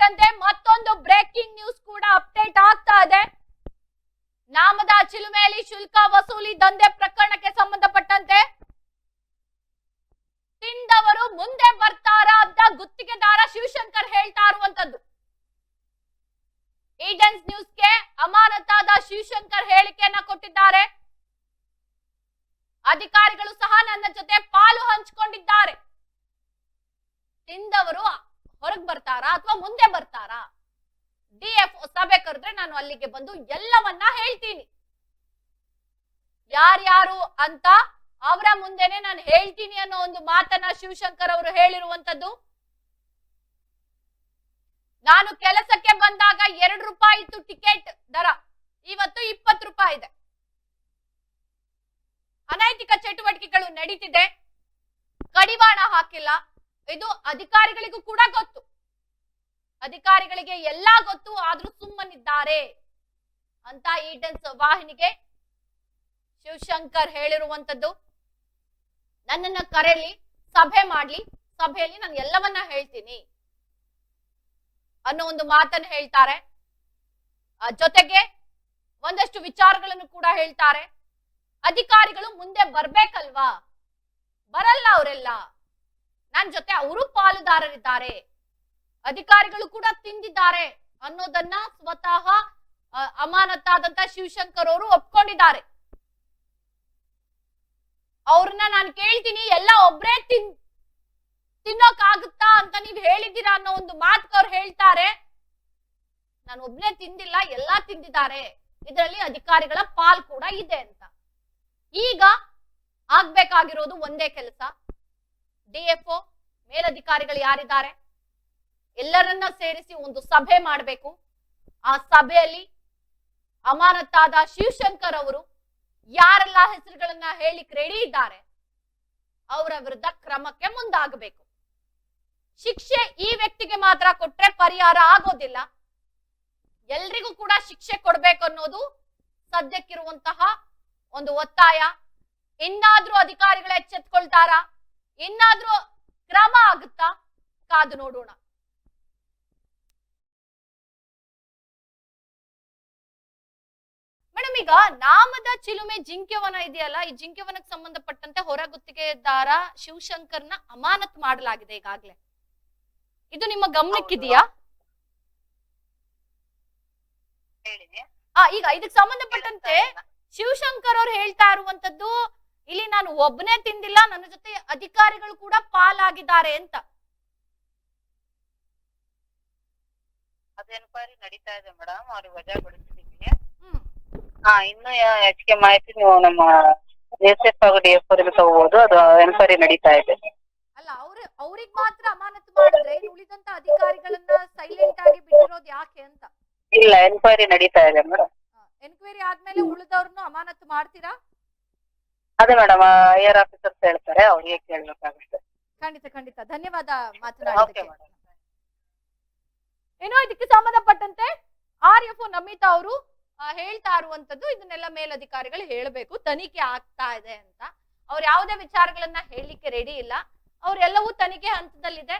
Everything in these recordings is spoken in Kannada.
ಸಂಬಂಧಪಟ್ಟಂತೆ ಮತ್ತೊಂದು ಬ್ರೇಕಿಂಗ್ ನ್ಯೂಸ್ ಕೂಡ ಅಪ್ಡೇಟ್ ಆಗ್ತಾ ಇದೆ. ನಾಮದ ಚಿಲುಮೆಯಲ್ಲಿ ಶುಲ್ಕ ವಸೂಲಿ ದಂಧೆ ಪ್ರಕರಣಕ್ಕೆ ಸಂಬಂಧಪಟ್ಟಂತೆ ತಿಂದವರು ಮುಂದೆ ಬರ್ತಾರಾ ಅಂತ ಗುತ್ತಿಗೆದಾರ ಶಿವಶಂಕರ್ ಹೇಳ್ತಾ ಇರುವಂತದ್ದು. ಈಡನ್ಸ್ ನ್ಯೂಸ್ಗೆ ಅಮಾನತಾದ ಶಿವಶಂಕರ್ ಹೇಳಿಕೆಯನ್ನ ಕೊಟ್ಟಿದ್ದಾರೆ. ಅಧಿಕಾರಿಗಳು ಸಹ ನನ್ನ ಜೊತೆ ಪಾಲು ಹಂಚಿಕೊಂಡಿದ್ದಾರೆ. ತಿಂದವರು ಹೊರಗ್ ಬರ್ತಾರಾ ಅಥವಾ ಮುಂದೆ ಬರ್ತಾರಾ? ಡಿ ಎಫ್ ಸಭೆ ಕರೆದ್ರೆ ನಾನು ಅಲ್ಲಿಗೆ ಬಂದು ಎಲ್ಲವನ್ನ ಹೇಳ್ತೀನಿ. ಯಾರ್ಯಾರು ಅಂತ ಅವರ ಮುಂದೆನೆ ನಾನು ಹೇಳ್ತೀನಿ ಅನ್ನೋ ಒಂದು ಮಾತನ್ನ ಶಿವಶಂಕರ್ ಅವರು ಹೇಳಿರುವಂತದ್ದು ನಾನು ಕೆಲಸಕ್ಕೆ ಬಂದಾಗ ಎರಡು ರೂಪಾಯಿ ಇತ್ತು ಟಿಕೆಟ್ ದರ. ಇವತ್ತು ಇಪ್ಪತ್ತು ರೂಪಾಯಿ ಇದೆ. ಅನೈತಿಕ ಚಟುವಟಿಕೆಗಳು ನಡೀತಿದೆ. ಕಡಿವಾಣ ಹಾಕಿಲ್ಲ. ಇದು ಅಧಿಕಾರಿಗಳಿಗೂ ಕೂಡ ಗೊತ್ತು. ಅಧಿಕಾರಿಗಳಿಗೆ ಎಲ್ಲಾ ಗೊತ್ತು, ಆದ್ರೂ ಸುಮ್ಮನಿದ್ದಾರೆ ಅಂತ ಈಡನ್ಸ್ ವಾಹಿನಿಗೆ ಶಿವಶಂಕರ್ ಹೇಳಿರುವಂತದ್ದು. ನನ್ನನ್ನ ಕರೆಲಿ, ಸಭೆ ಮಾಡ್ಲಿ, ಸಭೆಯಲ್ಲಿ ನಾನು ಎಲ್ಲವನ್ನ ಹೇಳ್ತೀನಿ ಅನ್ನೋ ಒಂದು ಮಾತನ್ನ ಹೇಳ್ತಾರೆ. ಜೊತೆಗೆ ಒಂದಷ್ಟು ವಿಚಾರಗಳನ್ನು ಕೂಡ ಹೇಳ್ತಾರೆ. ಅಧಿಕಾರಿಗಳು ಮುಂದೆ ಬರ್ಬೇಕಲ್ವಾ? ಬರಲ್ಲ ಅವರೆಲ್ಲ. ನನ್ ಜೊತೆ ಅವರು ಪಾಲುದಾರರಿದ್ದಾರೆ. ಅಧಿಕಾರಿಗಳು ಕೂಡ ತಿಂದಿದ್ದಾರೆ ಅನ್ನೋದನ್ನ ಸ್ವತಃ ಅಮಾನತಾದಂತ ಶಿವಶಂಕರ್ ಅವರು ಒಪ್ಕೊಂಡಿದ್ದಾರೆ. ಅವ್ರನ್ನ ನಾನು ಕೇಳ್ತೀನಿ, ಎಲ್ಲ ಒಬ್ರೇ ತಿನ್, ತಿನ್ನೋಕಾಗುತ್ತಾ ಅಂತ ನೀವ್ ಹೇಳಿದ್ದೀರಾ ಅನ್ನೋ ಒಂದು ಮಾತು ಅವ್ರು ಹೇಳ್ತಾರೆ. ನಾನು ಒಬ್ನೇ ತಿಂದಿಲ್ಲ, ಎಲ್ಲಾ ತಿಂದಿದ್ದಾರೆ. ಇದರಲ್ಲಿ ಅಧಿಕಾರಿಗಳ ಪಾಲ್ ಕೂಡ ಇದೆ ಅಂತ. ಈಗ ಆಗ್ಬೇಕಾಗಿರೋದು ಒಂದೇ ಕೆಲಸ. ಡಿಎಫ್ಒ ಮೇಲಧಿಕಾರಿಗಳು ಯಾರಿದ್ದಾರೆ? ಎಲ್ಲರನ್ನ ಸೇರಿಸಿ ಒಂದು ಸಭೆ ಮಾಡಬೇಕು. ಆ ಸಭೆಯಲ್ಲಿ ಅಮಾನತಾದ ಶಿವಶಂಕರ್ ಅವರು ಯಾರೆಲ್ಲ ಹೆಸರುಗಳನ್ನ ಹೇಳಿಕ್ ರೆಡಿ ಇದ್ದಾರೆ, ಅವರ ವಿರುದ್ಧ ಕ್ರಮಕ್ಕೆ ಮುಂದಾಗಬೇಕು. ಶಿಕ್ಷೆ ಈ ವ್ಯಕ್ತಿಗೆ ಮಾತ್ರ ಕೊಟ್ರೆ ಪರಿಹಾರ ಆಗೋದಿಲ್ಲ. ಎಲ್ರಿಗೂ ಕೂಡ ಶಿಕ್ಷೆ ಕೊಡ್ಬೇಕು ಅನ್ನೋದು ಸದ್ಯಕ್ಕಿರುವಂತಹ ಒಂದು ಒತ್ತಾಯ. ಇನ್ನಾದ್ರೂ ಅಧಿಕಾರಿಗಳು ಎಚ್ಚೆತ್ಕೊಳ್ತಾರಾ? ಇನ್ನಾದ್ರೂ ಕ್ರಮ ಆಗುತ್ತಾ? ಕಾದು ನೋಡೋಣ. ಮೇಡಮ್ ಈಗ ನಾಮದ ಚಿಲುಮೆ ಜಿಂಕೆವನ ಇದೆಯಲ್ಲ ಈ ಜಿಂಕೆವನಕ್ಕೆ ಸಂಬಂಧಪಟ್ಟಂತೆ ಹೊರಗುತ್ತಿಗೆದಾರ ಶಿವಶಂಕರ್ನ ಅಮಾನತ್ ಮಾಡಲಾಗಿದೆ ಈಗಾಗ್ಲೇ. ಇದು ನಿಮ್ಮ ಗಮನಕ್ಕಿದೆಯಾ? ಈಗ ಇದಕ್ಕೆ ಸಂಬಂಧಪಟ್ಟಂತೆ ಶಿವಶಂಕರ್ ಅವ್ರು ಹೇಳ್ತಾ ಇರುವಂತದ್ದು ಇಲ್ಲಿ ನಾನು ಒಬ್ಬನೇ ತಿಂದಿಲ್ಲ ನನ್ನ ಜೊತೆ ಅಧಿಕಾರಿಗಳು ಕೂಡ ಪಾಲಾಗಿದ್ದಾರೆ ಅಂತ. ಅದು ಎನ್ಕ್ವೈರಿ ನಡೀತಾ ಇದೆ ಮೇಡಮ್ ಅವ್ರಿಗೆ ವಜಾ ಗೊಳಿಸಿದೀವಿ ಹ್ಮ್. ಹಾ ಇನ್ನು ಹೆಚ್ಚಿಗೆ ಮಾಹಿತಿ ನೀವು ನಮ್ಮ ಎಸ್ ಎಫ್ ಹಾಗೂ ಡಿ ಎಫ್ ಅವರಿಗೆ ತಗೋಬಹುದು ಅದು ಎನ್ಕ್ವೈರಿ ನಡೀತಾ ಇದೆ. ಅಲ್ಲ ಅವ್ರ ಅವ್ರಿಗೆ ಮಾತ್ರ ಅಮಾನತು ಮಾಡಿದ್ರೆ ಉಳಿದಂತ ಅಧಿಕಾರಿಗಳನ್ನ ಸೈಲೆಂಟ್ ಆಗಿ ಬಿಟ್ಟಿರೋದು ಯಾಕೆ ಅಂತ? ಇಲ್ಲ ಎನ್ಕ್ವೈರಿ ನಡೀತಾ ಇದೆ ಮೇಡಮ್. ಎನ್ಕ್ವೈರಿ ಆದ್ಮೇಲೆ ಉಳಿದವ್ರನ್ನ ಅಮಾನತು ಮಾಡ್ತೀರಾ? ಅದೇ ಮೇಡಮ್ ಏರ್ ಆಫೀಸರ್ಸ್ ಹೇಳ್ತಾರೆ ಅವ್ರಿಗೆ ಕೇಳ್ಬೇಕಾಗುತ್ತೆ. ಖಂಡಿತ ಖಂಡಿತ. ಧನ್ಯವಾದ ಏನೋ ಇದಕ್ಕೆ ಸಂಬಂಧಪಟ್ಟಂತೆ ಆರ್ ಎಫ್ ನಮಿತಾ ಅವರು ಹೇಳ್ತಾ ಇರುವಂತದ್ದು ಇದನ್ನೆಲ್ಲ ಮೇಲಧಿಕಾರಿಗಳು ಹೇಳಬೇಕು. ತನಿಖೆ ಆಗ್ತಾ ಇದೆ ಅಂತ. ಅವ್ರು ಯಾವುದೇ ವಿಚಾರಗಳನ್ನ ಹೇಳಲಿಕ್ಕೆ ರೆಡಿ ಇಲ್ಲ. ಅವ್ರೆಲ್ಲವೂ ತನಿಖೆ ಹಂತದಲ್ಲಿದೆ.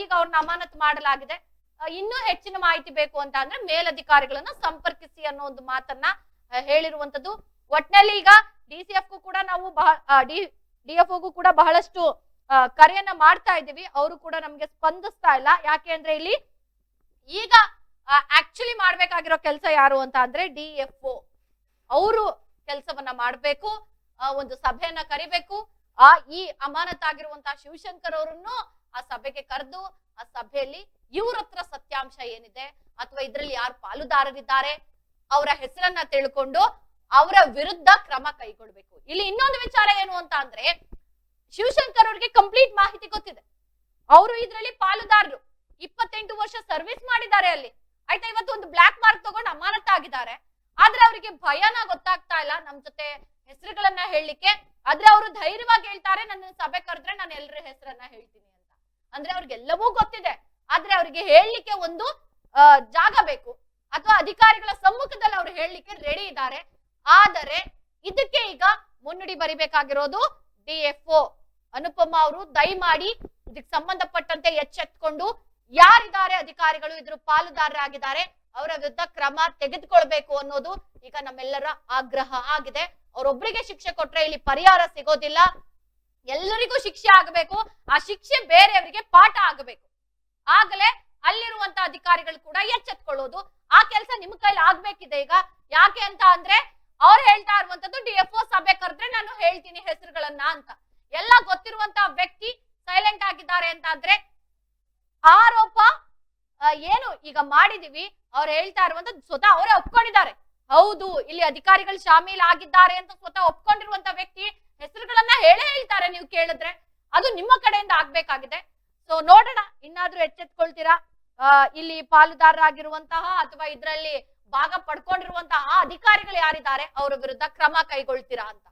ಈಗ ಅವ್ರನ್ನ ಅಮಾನತು ಮಾಡಲಾಗಿದೆ. ಇನ್ನೂ ಹೆಚ್ಚಿನ ಮಾಹಿತಿ ಬೇಕು ಅಂತ ಅಂದ್ರೆ ಮೇಲಧಿಕಾರಿಗಳನ್ನ ಸಂಪರ್ಕಿಸಿ ಅನ್ನೋ ಒಂದು ಮಾತನ್ನ ಹೇಳಿರುವಂತದ್ದು. ಒಟ್ನಲ್ಲಿ ಈಗ ಡಿ ಸಿ ಕೂಡ ನಾವು ಡಿ ಡಿ ಎಫ್ ಕೂಡ ಬಹಳಷ್ಟು ಕರೆಯನ್ನ ಮಾಡ್ತಾ ಇದ್ದೀವಿ. ಅವರು ಕೂಡ ನಮ್ಗೆ ಸ್ಪಂದಿಸ್ತಾ ಇಲ್ಲ. ಯಾಕೆ ಅಂದ್ರೆ ಇಲ್ಲಿ ಈಗ ಆಕ್ಚುಲಿ ಮಾಡ್ಬೇಕಾಗಿರೋ ಕೆಲಸ ಯಾರು ಅಂತ ಅಂದ್ರೆ ಡಿ ಎಫ್ ಅವರು ಕೆಲಸವನ್ನ ಮಾಡ್ಬೇಕು ಒಂದು ಸಭೆಯನ್ನ ಕರಿಬೇಕು. ಆ, ಈ ಅಮಾನತಾಗಿರುವಂತಹ ಶಿವಶಂಕರ್ ಅವರನ್ನು ಆ ಸಭೆಗೆ ಕರೆದು, ಆ ಸಭೆಯಲ್ಲಿ ಇವ್ರ ಹತ್ರ ಸತ್ಯಾಂಶ ಏನಿದೆ, ಅಥವಾ ಇದ್ರಲ್ಲಿ ಯಾರು ಪಾಲುದಾರರಿದ್ದಾರೆ, ಅವರ ಹೆಸರನ್ನ ತಿಳ್ಕೊಂಡು ಅವರ ವಿರುದ್ಧ ಕ್ರಮ ಕೈಗೊಳ್ಬೇಕು. ಇಲ್ಲಿ ಇನ್ನೊಂದು ವಿಚಾರ ಏನು ಅಂತ ಅಂದ್ರೆ, ಶಿವಶಂಕರ್ ಅವ್ರಿಗೆ ಕಂಪ್ಲೀಟ್ ಮಾಹಿತಿ ಗೊತ್ತಿದೆ. ಅವರು ಇದ್ರಲ್ಲಿ ಪಾಲುದಾರರು. ಇಪ್ಪತ್ತೆಂಟು ವರ್ಷ ಸರ್ವಿಸ್ ಮಾಡಿದ್ದಾರೆ ಅಲ್ಲಿ. ಆಯ್ತಾ, ಇವತ್ತು ಒಂದು ಬ್ಲಾಕ್ ಮಾರ್ಕ್ ತಗೊಂಡು ಅಮಾನತ್ ಆಗಿದ್ದಾರೆ. ಆದ್ರೆ ಅವರಿಗೆ ಭಯನ ಗೊತ್ತಾಗ್ತಾ ಇಲ್ಲ ನಮ್ ಜೊತೆ ಹೆಸರುಗಳನ್ನ ಹೇಳಲಿಕ್ಕೆ. ಆದ್ರೆ ಅವರು ಧೈರ್ಯವಾಗಿ ಹೇಳ್ತಾರೆ ನನ್ನ ಸಭೆ ಕರೆದ್ರೆ ನಾನು ಎಲ್ಲರ ಹೆಸರನ್ನ ಹೇಳ್ತೀನಿ ಅಂತ. ಅಂದ್ರೆ ಅವ್ರಿಗೆಲ್ಲವೂ ಗೊತ್ತಿದೆ. ಆದ್ರೆ ಅವರಿಗೆ ಹೇಳಲಿಕ್ಕೆ ಒಂದು ಜಾಗ ಬೇಕು. ಅಥವಾ ಅಧಿಕಾರಿಗಳ ಸಮ್ಮುಖದಲ್ಲಿ ಅವ್ರು ಹೇಳಲಿಕ್ಕೆ ರೆಡಿ ಇದ್ದಾರೆ. ಆದರೆ ಇದಕ್ಕೆ ಈಗ ಮುನ್ನುಡಿ ಬರಿಬೇಕಾಗಿರೋದು ಡಿ ಎಫ್ ಅನುಪಮ ಅವರು ದಯಮಾಡಿ ಇದಕ್ಕೆ ಸಂಬಂಧಪಟ್ಟಂತೆ ಎಚ್ಚೆತ್ಕೊಂಡು ಯಾರಿದ್ದಾರೆ ಅಧಿಕಾರಿಗಳು, ಇದ್ರ ಪಾಲುದಾರರಾಗಿದ್ದಾರೆ ಅವರ ವಿರುದ್ಧ ಕ್ರಮ ತೆಗೆದುಕೊಳ್ಬೇಕು ಅನ್ನೋದು ಈಗ ನಮ್ಮೆಲ್ಲರ ಆಗ್ರಹ ಆಗಿದೆ. ಅವರೊಬ್ಬರಿಗೆ ಶಿಕ್ಷೆ ಕೊಟ್ರೆ ಇಲ್ಲಿ ಪರಿಹಾರ ಸಿಗೋದಿಲ್ಲ. ಎಲ್ಲರಿಗೂ ಶಿಕ್ಷೆ ಆಗಬೇಕು. ಆ ಶಿಕ್ಷೆ ಬೇರೆಯವರಿಗೆ ಪಾಠ ಆಗಬೇಕು. ಆಗಲೇ ಅಲ್ಲಿರುವಂತ ಅಧಿಕಾರಿಗಳು ಕೂಡ ಎಚ್ಚೆತ್ಕೊಳ್ಳೋದು. ಆ ಕೆಲಸ ನಿಮ್ ಕೈಲಿ ಆಗ್ಬೇಕಿದೆ ಈಗ. ಯಾಕೆ ಅಂತ ಅಂದ್ರೆ ಅವ್ರು ಹೇಳ್ತಾ ಇರುವಂತದ್ದು ಡಿ ಎಫ್ ಸಭೆ ಕರೆದ್ರೆ ನಾನು ಹೇಳ್ತೀನಿ ಹೆಸರುಗಳನ್ನ ಅಂತ. ಎಲ್ಲ ಗೊತ್ತಿರುವಂತ ವ್ಯಕ್ತಿ ಸೈಲೆಂಟ್ ಆಗಿದ್ದಾರೆ ಅಂತ ಆದ್ರೆ ಆರೋಪ ಏನು ಈಗ ಮಾಡಿದೀವಿ, ಅವ್ರು ಹೇಳ್ತಾ ಇರುವಂತದ್ದು ಸ್ವತಃ ಅವರೇ ಒಪ್ಕೊಂಡಿದ್ದಾರೆ. ಹೌದು, ಇಲ್ಲಿ ಅಧಿಕಾರಿಗಳು ಶಾಮೀಲ್ ಆಗಿದ್ದಾರೆ ಅಂತ ಸ್ವತಃ ಒಪ್ಕೊಂಡಿರುವಂತ ವ್ಯಕ್ತಿ ಹೆಸರುಗಳನ್ನ ಹೇಳೇ ಹೇಳ್ತಾರೆ ನೀವು ಕೇಳಿದ್ರೆ. ಅದು ನಿಮ್ಮ ಕಡೆಯಿಂದ ಆಗ್ಬೇಕಾಗಿದೆ. ಸೊ ನೋಡೋಣ, ಇನ್ನಾದ್ರೂ ಎಚ್ಚೆತ್ಕೊಳ್ತೀರಾ? ಇಲ್ಲಿ ಪಾಲುದಾರರಾಗಿರುವಂತಹ ಅಥವಾ ಇದರಲ್ಲಿ ಭಾಗ ಪಡ್ಕೊಂಡಿರುವಂತಹ ಅಧಿಕಾರಿಗಳು ಯಾರಿದ್ದಾರೆ? ಅವರ ವಿರುದ್ಧ ಕ್ರಮ ಕೈಗೊಳ್ತೀರಾ ಅಂತ.